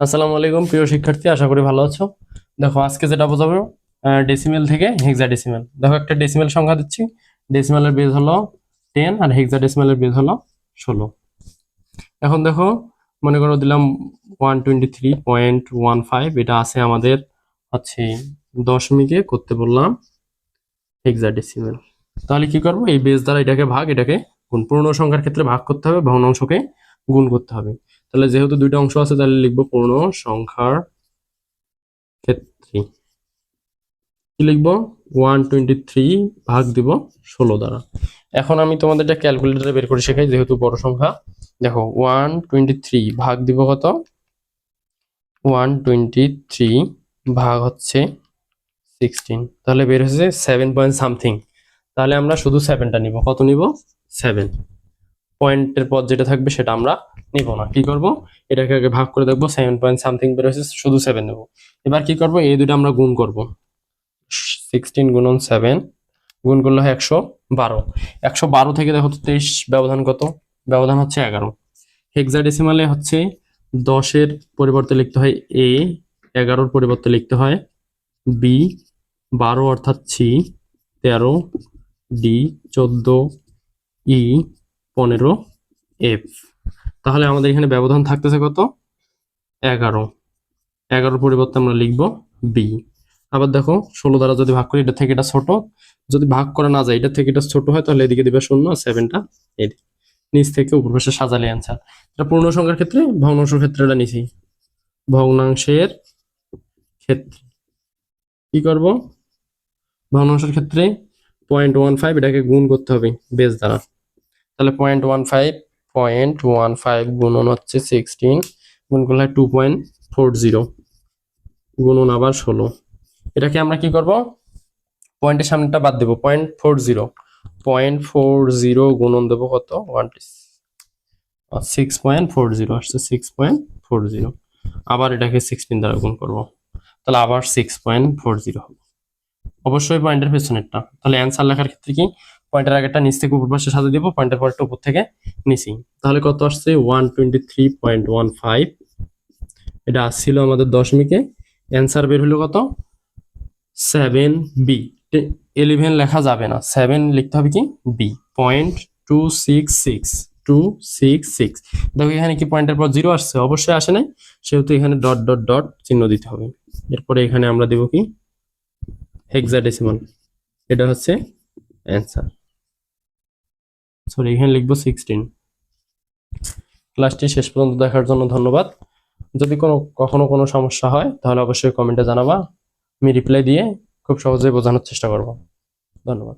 আসসালামু আলাইকুম, প্রিয় শিক্ষার্থী, আশা করি ভালো আছো। দেখো, আজকে যেটা বোঝাবো ডেসিমেল থেকে হেক্সা ডেসিমেল দেখো, একটা ডেসিমেল সংখ্যা দিচ্ছি। ডেসিমেলের বেজ হলো টেন আর হেক্সা ডেসিমেলের বেজ হলো ষোলো। এখন দেখো, মনে করো দিলাম one twenty three point one five এটা আছে আমাদের হচ্ছে দশমিকে করতে বললাম হেক্সা ডেসিমেল তাহলে কি করব? এই বেজ দ্বারা এটাকে ভাগ, এটাকে গুণ। পূর্ণ সংখ্যার ক্ষেত্রে ভাগ করতে হবে, ভগ্নাংশকে গুণ করতে হবে। তাহলে যেহেতু দুইটা অংশ আছে, তাহলে লিখব পূর্ণ সংখ্যার ক্ষেত্রে। কি লিখব? ওয়ান টোয়েন্টি থ্রি ভাগ দিব ষোলো দ্বারা। এখন আমি তোমাদের এটা ক্যালকুলেটরে বের করে শেখাই, যেহেতু বড় সংখ্যা, দেখো ওয়ান টোয়েন্টি থ্রি ভাগ দিব কত? ওয়ান টোয়েন্টি থ্রি ভাগ হচ্ছে সিক্সটিন তাহলে বের হয়েছে সেভেন পয়েন্ট সামথিং তাহলে আমরা শুধু সেভেনটা নিব। কত নিব? সেভেন পয়েন্টের পর যেটা থাকবে সেটা আমরা নিব না। কি করব? এটাকে আগে ভাগ করে দেখব সেভেন পয়েন্ট সামথিং বের হয়েছে, শুধু সেভেন নেব। এবার কি করব? এই দুটো আমরা গুণ করব। সিক্সটিন গুণন সেভেন গুণ করলে হয় একশো বারো। একশো বারো থেকে দেখো তো তেইশ ব্যবধান কত? ব্যবধান হচ্ছে এগারো। হেক্সাডেসিমালে হচ্ছে দশের পরিবর্তে লিখতে হয় এ এগারোর পরিবর্তে লিখতে হয় বি বারো অর্থাৎ সি তেরো ডি চোদ্দ ই পনেরো এফ তাহলে আমাদের এখানে ব্যবধান থাকতেছে কত? এগারো। এগারোর পরিবর্তে আমরা লিখব বি আবার দেখো, ষোলো দ্বারা যদি ভাগ করি, এটা থেকে এটা ছোট। যদি ভাগ করা না যায়, এটা থেকে এটা ছোট হয়, তাহলে এদিকে দিবে শূন্য সেভেনটা এই নিচ থেকে উপর পাশে সাজালে অ্যান্সার এটা পূর্ণ সংখ্যার ক্ষেত্রে, ভগ্নাংশের ক্ষেত্রে এটা নিছি ভগ্নাংশের ক্ষেত্রে কি করব? ভগ্নাংশের ক্ষেত্রে পয়েন্ট ওয়ান ফাইভ এটাকে গুণ করতে হবে বেস দ্বারা। তাহলে point one five point one five গুণন হচ্ছে সিক্সটিন গুণ করলে টু পয়েন্ট ফোর জিরো গুণন আবার ষোলো। এটাকে আমরা কি করব? পয়েন্টের সামনেটা বাদ দেবো point four zero point four zero গুণন দেবো কত? One six point four zero আসছে সিক্স পয়েন্ট ফোর জিরো আবার এটাকে সিক্সটিন দ্বারা গুণ করব, তাহলে আবার সিক্স পয়েন্ট ফোর জিরো হবে। অবশ্যই পয়েন্টের পেছনেরটা। তাহলে অ্যান্সার লেখার ক্ষেত্রে কি? পয়েন্টের আগেরটা নিচ থেকে উপর পাশে সাজিয়ে দিব, পয়েন্টের পরেরটা উপর থেকে নিচি তাহলে কত আসছে? One twenty three point one five এটা আসছিল আমাদের দশমিকে। অ্যান্সার বের হলো কত? সেভেন বি ইলেভেন লেখা যাবে না। সেভেন লিখতে হবে কি? B point two six six two six six দেখো এখানে কি পয়েন্টের পর জিরো আসছে? অবশ্যই আসে নাই। সেহেতু এখানে ডট ডট ডট চিহ্ন দিতে হবে। এরপরে এখানে আমরা দেব কি? হেক্সাডেসিমাল এটা হচ্ছে অ্যান্সার সরি এখানে লিখব সিক্সটিন ক্লাসটি শেষ পর্যন্ত দেখার জন্য ধন্যবাদ। যদি কোনো, কখনো কোনো সমস্যা হয়, তাহলে অবশ্যই কমেন্টে জানাবা। আমি রিপ্লাই দিয়ে খুব সহজেই বোঝানোর চেষ্টা করব। ধন্যবাদ।